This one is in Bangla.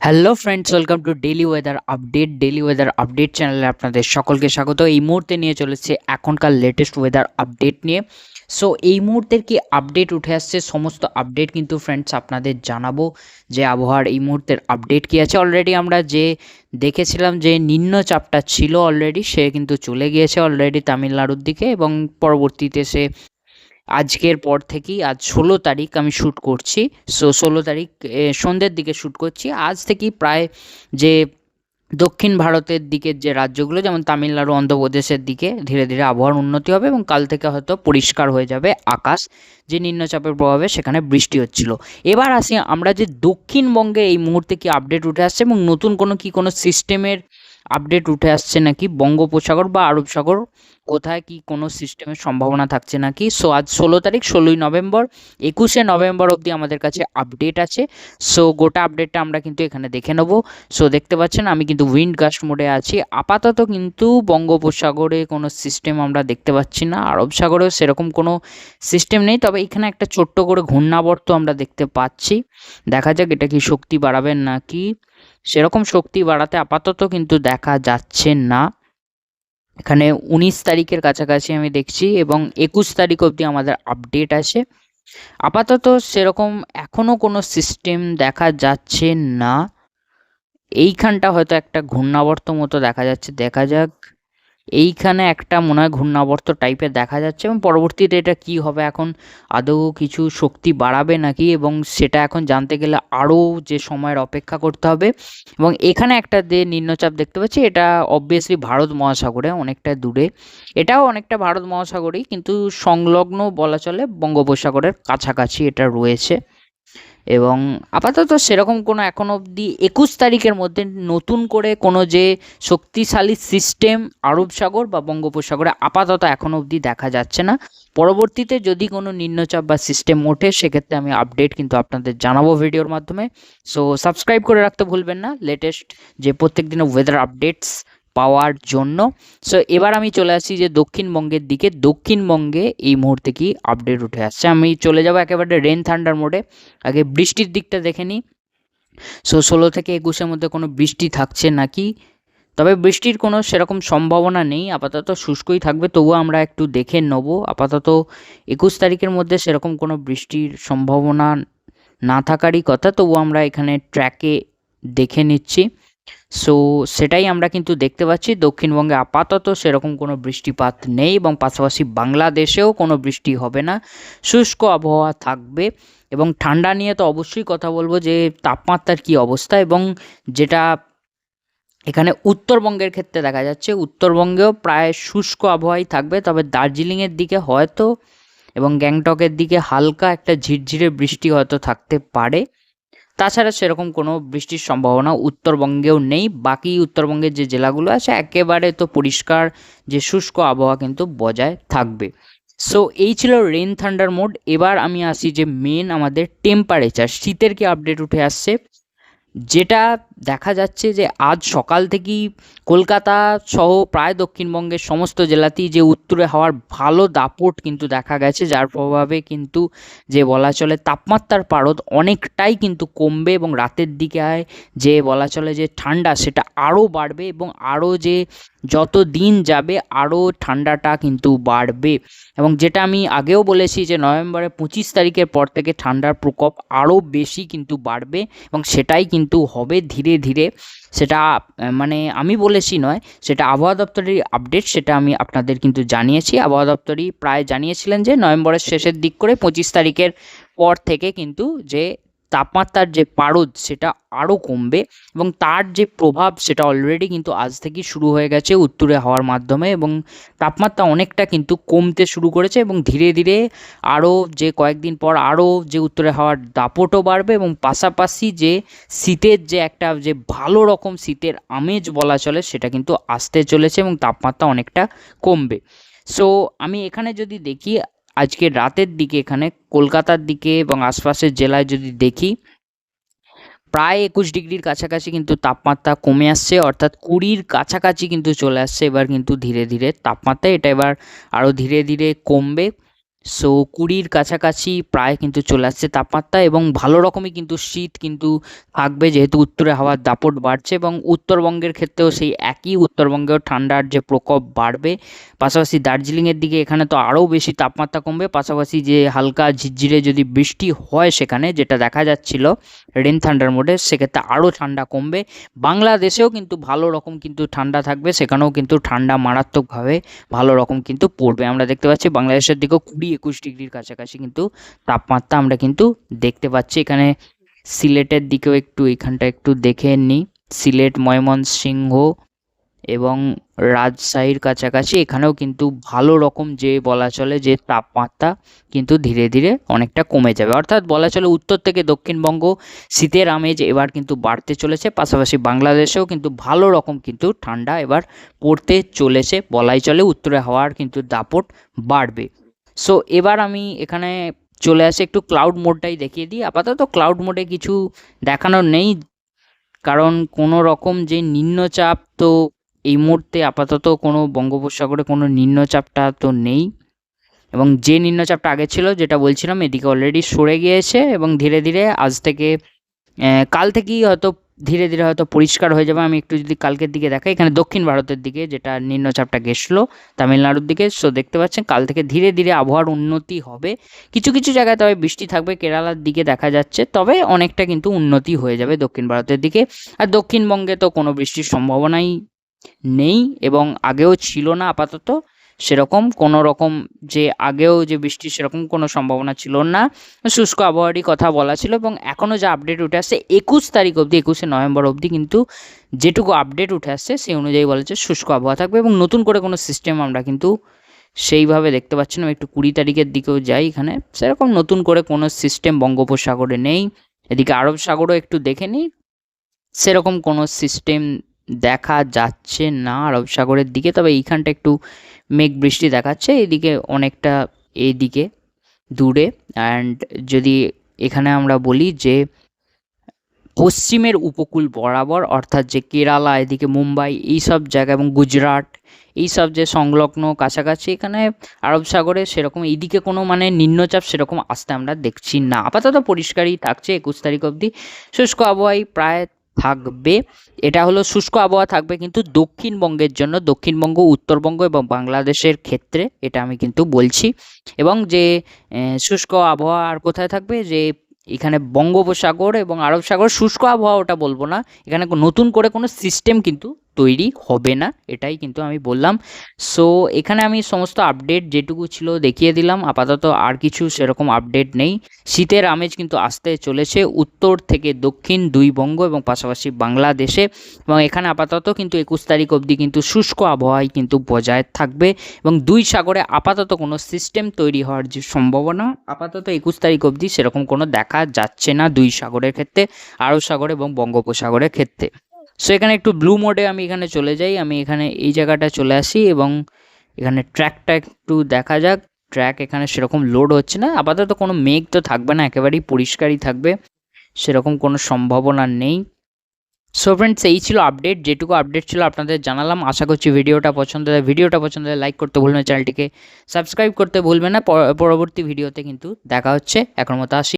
Hello friends welcome to daily weather update daily weather update চ্যানেলে আপনাদের সকলকে স্বাগত। এই মুহূর্তে নিয়ে চলেছে এখনকার লেটেস্ট ওয়েদার আপডেট নিয়ে। সো এই মুহূর্তের কি আপডেট উঠে আসছে? সমস্ত আপডেট কিন্তু ফ্রেন্ডস আপনাদের জানাব। যে আবহাওয়ার এই মুহূর্তের আপডেট কী আছে? অলরেডি আমরা যে দেখেছিলাম যে নিম্নচাপটা ছিল অলরেডি সে কিন্তু চলে গিয়েছে অলরেডি তামিলনাড়ুর দিকে এবং পরবর্তীতে সে আজকের পর থেকেই আজ ষোলো তারিখ আমি শ্যুট করছি। সো ষোলো তারিখ সন্ধ্যের দিকে শ্যুট করছি। আজ থেকেই প্রায় যে দক্ষিণ ভারতের দিকের যে রাজ্যগুলো, যেমন তামিলনাড়ু, অন্ধ্রপ্রদেশের দিকে ধীরে ধীরে আবহাওয়ার উন্নতি হবে এবং কাল থেকে হয়তো পরিষ্কার হয়ে যাবে আকাশ। যে নিম্নচাপের প্রভাবে সেখানে বৃষ্টি হচ্ছিল। এবার আসি আমরা যে দক্ষিণবঙ্গে এই মুহূর্তে কি আপডেট উঠে আসছে এবং নতুন কোনো কি কোনো সিস্টেমের আপডেট উঠে আসছে নাকি? বঙ্গোপসাগর বা আরব সাগর, কোথায় কি কোনো সিস্টেমের সম্ভাবনা থাকছে নাকি? সো আজ ষোলো তারিখ, ষোলোই নভেম্বর, একুশে নভেম্বর অবধি আমাদের কাছে আপডেট আছে। সো গোটা আপডেটটা আমরা কিন্তু এখানে দেখে নেব। সো দেখতে পাচ্ছেন, আমি কিন্তু উইন্ড গাস্ট মোডে আছি। আপাতত কিন্তু বঙ্গোপসাগরে কোনো সিস্টেম আমরা দেখতে পাচ্ছি না। আরব সাগরেও সেরকম কোনো সিস্টেম নেই। তবে এখানে একটা ছোট্ট করে ঘূর্ণাবর্ত আমরা দেখতে পাচ্ছি। দেখা যাক এটা কি শক্তি বাড়াবেন নাকি। সেরকম শক্তি বাড়াতে আপাতত কিন্তু দেখা যাচ্ছে না। এখানে উনিশ তারিখের কাছাকাছি আমি দেখছি এবং একুশ তারিখ অবধি আমাদের আপডেট আছে। আপাতত সেরকম এখনও কোনো সিস্টেম দেখা যাচ্ছে না। এইখানটা হয়তো একটা ঘূর্ণাবর্ত মতো দেখা যাচ্ছে। দেখা যাক এইখানে একটা মনে হয় ঘূর্ণাবর্ত টাইপের দেখা যাচ্ছে এবং পরবর্তীতে এটা কি হবে? এখন আদৌ কিছু শক্তি বাড়াবে নাকি? এবং সেটা এখন জানতে গেলে আরও যে সময়ের অপেক্ষা করতে হবে। এবং এখানে একটা যে নিম্নচাপ দেখতে পাচ্ছি, এটা অবভিয়াসলি ভারত মহাসাগরে অনেকটা দূরে। এটাও অনেকটা ভারত মহাসাগরেই, কিন্তু সংলগ্ন বলা চলে বঙ্গোপসাগরের কাছাকাছি এটা রয়েছে। এবং আপাতত সেরকম কোনো এখন অবধি একুশ তারিখের মধ্যে নতুন করে কোনো যে শক্তিশালী সিস্টেম আরব সাগর বা বঙ্গোপসাগরে আপাতত এখন অবধি দেখা যাচ্ছে না। পরবর্তীতে যদি কোনো নিম্নচাপ বা সিস্টেম ওঠে, সেক্ষেত্রে আমি আপডেট কিন্তু আপনাদের জানাব ভিডিওর মাধ্যমে। সো সাবস্ক্রাইব করে রাখতে ভুলবেন না। লেটেস্ট যে প্রত্যেক দিনের ওয়েদার আপডেটস পাওয়ার জন্য। সো এবার আমি চলে আসছি যে দক্ষিণবঙ্গের দিকে। দক্ষিণবঙ্গে এই মুহূর্তে কি আপডেট উঠে আসছে? আমি চলে যাব একেবারে রেন থান্ডার মোডে আগে বৃষ্টির দিকটা দেখে নিই সো ষোলো থেকে একুশের মধ্যে কোনো বৃষ্টি থাকছে নাকি? তবে বৃষ্টির কোনো সেরকম সম্ভাবনা নেই। আপাতত শুষ্কই থাকবে, তবুও আমরা একটু দেখে নেব। আপাতত একুশ তারিখের মধ্যে সেরকম কোনো বৃষ্টির সম্ভাবনা না থাকারই কথা। তবু আমরা এখানে ট্র্যাকে দেখে নিচ্ছি। সো সেটাই আমরা কিন্তু দেখতে পাচ্ছি। দক্ষিণবঙ্গে আপাতত সেরকম কোনো বৃষ্টিপাত নেই এবং পাশাপাশি বাংলাদেশেও কোনো বৃষ্টি হবে না। শুষ্ক আবহাওয়া থাকবে এবং ঠান্ডা নিয়ে তো অবশ্যই কথা বলব যে তাপমাত্রার কী অবস্থা এবং যেটা এখানে উত্তরবঙ্গের ক্ষেত্রে দেখা যাচ্ছে, উত্তরবঙ্গেও প্রায় শুষ্ক আবহাওয়াই থাকবে। তবে দার্জিলিংয়ের দিকে হয়তো এবং গ্যাংটকের দিকে হালকা একটা ঝিরঝিরে বৃষ্টি হয়তো থাকতে পারে। তাছাড়া সেরকম কোনো বৃষ্টির সম্ভাবনা উত্তরবঙ্গেও নেই। বাকি উত্তরবঙ্গের যে জেলাগুলো আছে, একেবারে তো পরিষ্কার যে শুষ্ক আবহাওয়া কিন্তু বজায় থাকবে। সো এই ছিল রেন থান্ডার মোড এবার আমি আসি যে মেন আমাদের টেম্পারেচার শীতের কি আপডেট উঠে আসছে, যেটা দেখা যাচ্ছে যে আজ সকাল থেকেই কলকাতা সহ প্রায় দক্ষিণবঙ্গের সমস্ত জেলাতেই যে উত্তরে হওয়ার ভালো দাপট কিন্তু দেখা গেছে, যার প্রভাবে কিন্তু যে বলা চলে তাপমাত্রার পারদ অনেকটাই কিন্তু কমবে এবং রাতের দিকে যে বলা চলে যে ঠান্ডা সেটা আরও বাড়বে এবং আরও যে যত দিন যাবে আরও ঠান্ডাটা কিন্তু বাড়বে। এবং যেটা আমি আগেও বলেছি যে নভেম্বরের পঁচিশ তারিখের পর থেকে ঠান্ডার প্রকোপ আরও বেশি কিন্তু বাড়বে এবং সেটাই কিন্তু হবে ধীরে ধীরে ধীরে সেটা মানে আমি বলেছি নয়, সেটা আবহাওয়া দপ্তরের আপডেট সেটা আমি আপনাদের কিন্তু জানিয়েছি। আবহাওয়া দপ্তরই প্রায় জানিয়েছিলেন যে নভেম্বরের শেষের দিক করে পঁচিশ তারিখের পর থেকে কিন্তু যে তাপমাত্রার যে পারদ সেটা আরও কমবে এবং তার যে প্রভাব সেটা অলরেডি কিন্তু আজ থেকেই শুরু হয়ে গেছে উত্তরে হওয়ার মাধ্যমে এবং তাপমাত্রা অনেকটা কিন্তু কমতে শুরু করেছে এবং ধীরে ধীরে আরও যে কয়েকদিন পর আরও যে উত্তরে হওয়ার দাপটও বাড়বে এবং পাশাপাশি যে শীতের যে একটা যে ভালো রকম শীতের আমেজ বলা চলে সেটা কিন্তু আসতে চলেছে এবং তাপমাত্রা অনেকটা কমবে। সো আমি এখানে যদি দেখি আজকে রাতের দিকে এখানে কলকাতার দিকে এবং আশপাশের জেলায় যদি দেখি, প্রায় একুশ ডিগ্রির কাছাকাছি কিন্তু তাপমাত্রা কমে আসছে, অর্থাৎ কুড়ির কাছাকাছি কিন্তু চলে আসছে। এবার কিন্তু ধীরে ধীরে তাপমাত্রা এটা এবার আরও ধীরে ধীরে কমবে। সো কুড়ির কাছাকাছি প্রায় কিন্তু চলে আসছে তাপমাত্রা এবং ভালো রকমই কিন্তু শীত কিন্তু থাকবে যেহেতু উত্তরে হাওয়ার দাপট বাড়ছে এবং উত্তরবঙ্গের ক্ষেত্রেও সেই একই উত্তরবঙ্গেও ঠান্ডার যে প্রকোপ বাড়বে। পাশাপাশি দার্জিলিংয়ের দিকে এখানে তো আরও বেশি তাপমাত্রা কমবে, পাশাপাশি যে হালকা ঝিরঝিরে যদি বৃষ্টি হয় সেখানে যেটা দেখা যাচ্ছিল রেন থান্ডার মোডে সেক্ষেত্রে আরও ঠান্ডা কমবে। বাংলাদেশেও কিন্তু ভালো রকম কিন্তু ঠান্ডা থাকবে, সেখানেও কিন্তু ঠান্ডা মারাত্মকভাবে ভালো রকম কিন্তু পড়বে। আমরা দেখতে পাচ্ছি বাংলাদেশের দিকেও কুড়ি একুশ ডিগ্রির কাছাকাছি কিন্তু তাপমাত্রা আমরা কিন্তু দেখতে পাচ্ছি। এখানে সিলেটের দিকেও একটু, এখানটা একটু দেখে নিই। সিলেট, ময়মনসিংহ এবং রাজশাহীর কাছাকাছি এখানেও কিন্তু ভালো রকম যে বলা চলে যে তাপমাত্রা কিন্তু ধীরে ধীরে অনেকটা কমে যাবে। অর্থাৎ বলা চলে উত্তর থেকে দক্ষিণবঙ্গ শীতের আমেজ এবার কিন্তু বাড়তে চলেছে। পাশাপাশি বাংলাদেশেও কিন্তু ভালো রকম কিন্তু ঠান্ডা এবার পড়তে চলেছে। বলাই চলে উত্তরে হওয়ার কিন্তু দাপট বাড়বে। সো এবার আমি এখানে চলে আসি একটু ক্লাউড মোডটাই দেখিয়ে দিই। আপাতত ক্লাউড মোডে কিছু দেখানোর নেই। কারণ কোনো রকম যে নিম্নচাপ তো এই মুহূর্তে আপাতত কোনো বঙ্গোপসাগরে কোনো নিম্নচাপটা তো নেই। এবং যে নিম্নচাপটা আগে ছিল, যেটা বলছিলাম, এদিকে অলরেডি সরে গিয়েছে এবং ধীরে ধীরে আজ থেকে কাল থেকেই হয়তো ধীরে ধীরে হয়তো পরিষ্কার হয়ে যাবে। আমি একটু যদি কালকের দিকে দেখাই, এখানে দক্ষিণ ভারতের দিকে যেটা নিম্নচাপটা গেছিল, তামিলনাড়ুর দিকে। সো দেখতে পাচ্ছেন, কাল থেকে ধীরে ধীরে আবহাওয়ার উন্নতি হবে। কিছু কিছু জায়গায় তবে বৃষ্টি থাকবে, কেরালার দিকে দেখা যাচ্ছে, তবে অনেকটা কিন্তু উন্নতি হয়ে যাবে দক্ষিণ ভারতের দিকে। আর দক্ষিণবঙ্গে তো কোনো বৃষ্টির সম্ভাবনাই নেই এবং আগেও ছিল না আপাতত। সেরকম কোনো রকম যে আগেও যে বৃষ্টির সেরকম কোনো সম্ভাবনা ছিল না। শুষ্ক আবহাওয়ারই কথা বলা ছিল এবং এখনও যা আপডেট উঠে আসছে, একুশ তারিখ অবধি, একুশে নভেম্বর অবধি কিন্তু যেটুকু আপডেট উঠে আসছে সেই অনুযায়ী বলা হচ্ছে শুষ্ক আবহাওয়া থাকবে এবং নতুন করে কোনো সিস্টেম আমরা কিন্তু সেইভাবে দেখতে পাচ্ছি না। একটু কুড়ি তারিখের দিকেও যাই এখানে। সেরকম নতুন করে কোনো সিস্টেম বঙ্গোপসাগরে নেই। এদিকে আরব সাগরও একটু দেখে নিই। সেরকম কোনো সিস্টেম দেখা যাচ্ছে না আরব সাগরের দিকে। তবে এইখানটা একটু মেঘ বৃষ্টি দেখাচ্ছে, এদিকে অনেকটা এইদিকে দূরে। অ্যান্ড যদি এখানে আমরা বলি যে, পশ্চিমের উপকূল বরাবর, অর্থাৎ যে কেরালা, এদিকে মুম্বাই, এই সব জায়গা এবং গুজরাট, এই সব যে সংলগ্ন কাছাকাছি, এখানে আরব সাগরে সেরকম এইদিকে কোনো মানে নিম্নচাপ সেরকম আসতে আমরা দেখছি না। আপাতত পরিষ্কারই থাকছে, একুশ তারিখ অবধি। শুষ্ক আবহাওয়াই প্রায় থাকবে। এটা হলো শুষ্ক আবহাওয়া থাকবে কিন্তু দক্ষিণবঙ্গের জন্য, দক্ষিণবঙ্গ, উত্তরবঙ্গ এবং বাংলাদেশের ক্ষেত্রে, এটা আমি কিন্তু বলছি। এবং যে শুষ্ক আবহাওয়া আর কোথায় থাকবে? যে, এখানে বঙ্গোপসাগর এবং আরব সাগর শুষ্ক আবহাওয়া ওটা বলব না। এখানে নতুন করে কোনো সিস্টেম কিন্তু তৈরি হবে না, এটাই কিন্তু আমি বললাম। সো এখানে আমি সমস্ত আপডেট যেটুকু ছিল দেখিয়ে দিলাম। আপাতত আর কিছু সেরকম আপডেট নেই। শীতের আমেজ কিন্তু আসতে চলেছে উত্তর থেকে দক্ষিণ দুই বঙ্গ এবং পাশাপাশি বাংলাদেশে এবং এখানে আপাতত কিন্তু একুশ তারিখ অবধি কিন্তু শুষ্ক আবহাওয়াই কিন্তু বজায় থাকবে এবং দুই সাগরে আপাতত কোনো সিস্টেম তৈরি হওয়ার যে সম্ভাবনা, আপাতত একুশ তারিখ অবধি সেরকম কোনো দেখা যাচ্ছে না দুই সাগরের ক্ষেত্রে, আরব সাগর এবং বঙ্গোপসাগরের ক্ষেত্রে। সো এখানে একটু ব্লু মোডে আমি এখানে চলে যাই। আমি এখানে এই জায়গাটা চলে আসি এবং এখানে ট্র্যাকটা একটু দেখা যাক। ট্র্যাক এখানে সেরকম লোড হচ্ছে না। আপাতত কোনো মেঘ তো থাকবে না, একেবারেই পরিষ্কারই থাকবে। সেরকম কোনো সম্ভাবনা নেই। সো ফ্রেন্ডস এই ছিল আপডেট যেটুকু আপডেট ছিল আপনাদের জানালাম। আশা করছি ভিডিওটা পছন্দ হয় ভিডিওটা পছন্দ হয় লাইক করতে ভুলবেন চ্যানেলটিকে সাবস্ক্রাইব করতে ভুলবেন না। পর- পরবর্তী ভিডিওতে কিন্তু দেখা হচ্ছে। এখন মতো আসি।